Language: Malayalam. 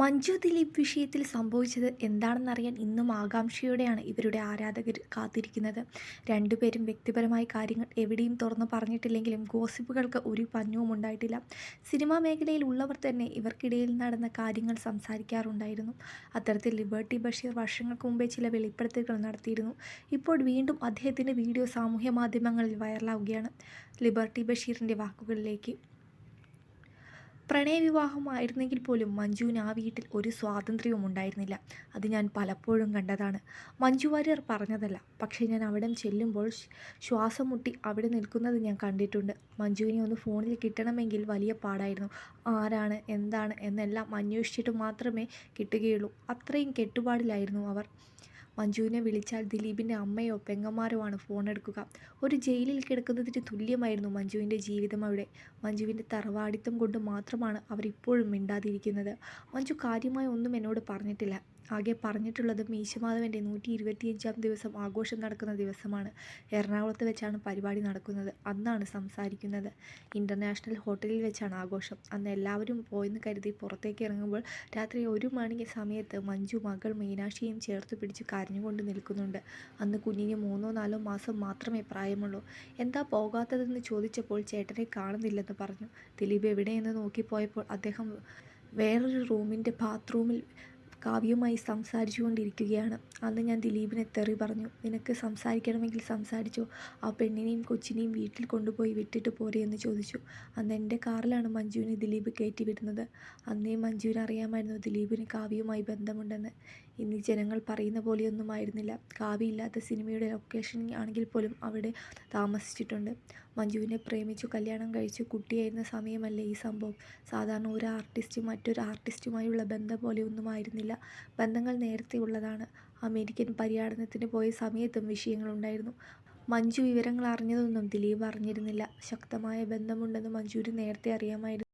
മഞ്ജു ദിലീപ് വിഷയത്തിൽ സംഭവിച്ചത് എന്താണെന്നറിയാൻ ഇന്നും ആകാംക്ഷയോടെയാണ് ഇവരുടെ ആരാധകർ കാത്തിരിക്കുന്നത്. രണ്ടുപേരും വ്യക്തിപരമായ കാര്യങ്ങൾ എവിടെയും തുറന്നു പറഞ്ഞിട്ടില്ലെങ്കിലും ഗോസിപ്പുകൾക്ക് ഒരു പഞ്ഞവും ഉണ്ടായിട്ടില്ല. സിനിമാ മേഖലയിൽ ഉള്ളവർ തന്നെ ഇവർക്കിടയിൽ നടന്ന കാര്യങ്ങൾ സംസാരിക്കാറുണ്ടായിരുന്നു. അത്തരത്തിൽ ലിബർട്ടി ബഷീർ വർഷങ്ങൾക്ക് മുമ്പേ ചില വെളിപ്പെടുത്തലുകൾ നടത്തിയിരുന്നു. ഇപ്പോൾ വീണ്ടും അദ്ദേഹത്തിന്റെ വീഡിയോ സാമൂഹ്യ മാധ്യമങ്ങളിൽ വൈറലാവുകയാണ്. ലിബർട്ടി ബഷീറിന്റെ വാക്കുകളിലേക്ക് പ്രണയവിവാഹമായിരുന്നെങ്കിൽ പോലും മഞ്ജുവിന് ആ വീട്ടിൽ ഒരു സ്വാതന്ത്ര്യവും ഉണ്ടായിരുന്നില്ല. അത് ഞാൻ പലപ്പോഴും കണ്ടതാണ്. മഞ്ജു വാര്യർ പറഞ്ഞതല്ല. പക്ഷേ ഞാൻ അവിടെ ചെല്ലുമ്പോൾ ശ്വാസം മുട്ടി അവിടെ നിൽക്കുന്നത് ഞാൻ കണ്ടിട്ടുണ്ട്. മഞ്ജുവിനെ ഒന്ന് ഫോണിൽ കിട്ടണമെങ്കിൽ വലിയ പാടായിരുന്നു. ആരാണ് എന്താണ് എന്നെല്ലാം അന്വേഷിച്ചിട്ട് മാത്രമേ കിട്ടുകയുള്ളൂ. അത്രയും കെട്ടുപാടിലായിരുന്നു അവർ. മഞ്ജുവിനെ വിളിച്ചാൽ ദിലീപിന്റെ അമ്മയോ ഫോൺ എടുക്കുക. ഒരു ജയിലിൽ കിടക്കുന്നതിന് തുല്യമായിരുന്നു മഞ്ജുവിന്റെ ജീവിതം അവിടെ. മഞ്ജുവിന്റെ തറവാടിത്തം കൊണ്ട് മാത്രമാണ് അവരിപ്പോഴും മിണ്ടാതിരിക്കുന്നത്. മഞ്ജു കാര്യമായി ഒന്നും എന്നോട് പറഞ്ഞിട്ടില്ല. ആകെ പറഞ്ഞിട്ടുള്ളത് മീശമാധവന്റെ നൂറ്റി ഇരുപത്തിയഞ്ചാം ദിവസം ആഘോഷം നടക്കുന്ന ദിവസമാണ്. എറണാകുളത്ത് വെച്ചാണ് പരിപാടി നടക്കുന്നത്. അന്നാണ് സംസാരിക്കുന്നത്. ഇന്റർനാഷണൽ ഹോട്ടലിൽ വെച്ചാണ് ആഘോഷം. അന്ന് എല്ലാവരും പോയെന്ന് കരുതി പുറത്തേക്ക് ഇറങ്ങുമ്പോൾ രാത്രി ഒരു മണി സമയത്ത് മഞ്ജു മകൾ മീനാക്ഷിയും ചേർത്ത് പിടിച്ച് കരഞ്ഞുകൊണ്ട് നിൽക്കുന്നുണ്ട്. അന്ന് കുഞ്ഞിന് മൂന്നോ നാലോ മാസം മാത്രമേ പ്രായമുള്ളൂ. എന്താ പോകാത്തതെന്ന് ചോദിച്ചപ്പോൾ ചേട്ടനെ കാണുന്നില്ലെന്ന് പറഞ്ഞു. ദിലീപ് എവിടെയെന്ന് നോക്കിപ്പോയപ്പോൾ അദ്ദേഹം വേറൊരു റൂമിന്റെ ബാത്റൂമിൽ കാവ്യവുമായി സംസാരിച്ചു കൊണ്ടിരിക്കുകയാണ് അന്ന് ഞാൻ ദിലീപിനെ തെറി പറഞ്ഞു. നിനക്ക് സംസാരിക്കണമെങ്കിൽ സംസാരിച്ചോ. ആ പെണ്ണിനെയും കൊച്ചിനെയും വീട്ടിൽ കൊണ്ടുപോയി വിട്ടിട്ട് പോരെ എന്ന് ചോദിച്ചു. അന്ന് എന്റെ കാറിലാണ് മഞ്ജുവിനെ ദിലീപ് കയറ്റി വിടുന്നത്. അന്നേ മഞ്ജുവിന് അറിയാമായിരുന്നു ദിലീപിന് കാവ്യവുമായി ബന്ധമുണ്ടെന്ന്. ഇന്ന് ജനങ്ങൾ പറയുന്ന പോലെയൊന്നും ആയിരുന്നില്ല. കാവ്യ ഇല്ലാത്ത സിനിമയുടെ ലൊക്കേഷൻ ആണെങ്കിൽ പോലും അവിടെ താമസിച്ചിട്ടുണ്ട്. മഞ്ജുവിനെ പ്രേമിച്ചു കല്യാണം കഴിച്ചു കുട്ടിയായിരുന്ന സമയമല്ലേ ഈ സംഭവം. സാധാരണ ഒരു ആർട്ടിസ്റ്റ് മറ്റൊരു ആർട്ടിസ്റ്റുമായുള്ള ബന്ധം പോലെയൊന്നും ആയിരുന്നില്ല. ബന്ധങ്ങൾ നേരത്തെയുള്ളതാണ് അമേരിക്കൻ പര്യടനത്തിന് പോയ സമയത്തും വിഷയങ്ങളുണ്ടായിരുന്നു. മഞ്ജു വിവരങ്ങൾ അറിഞ്ഞതൊന്നും ദിലീപ് അറിഞ്ഞിരുന്നില്ല. ശക്തമായ ബന്ധമുണ്ടെന്ന് മഞ്ജുവിന് നേരത്തെ അറിയാമായിരുന്നു.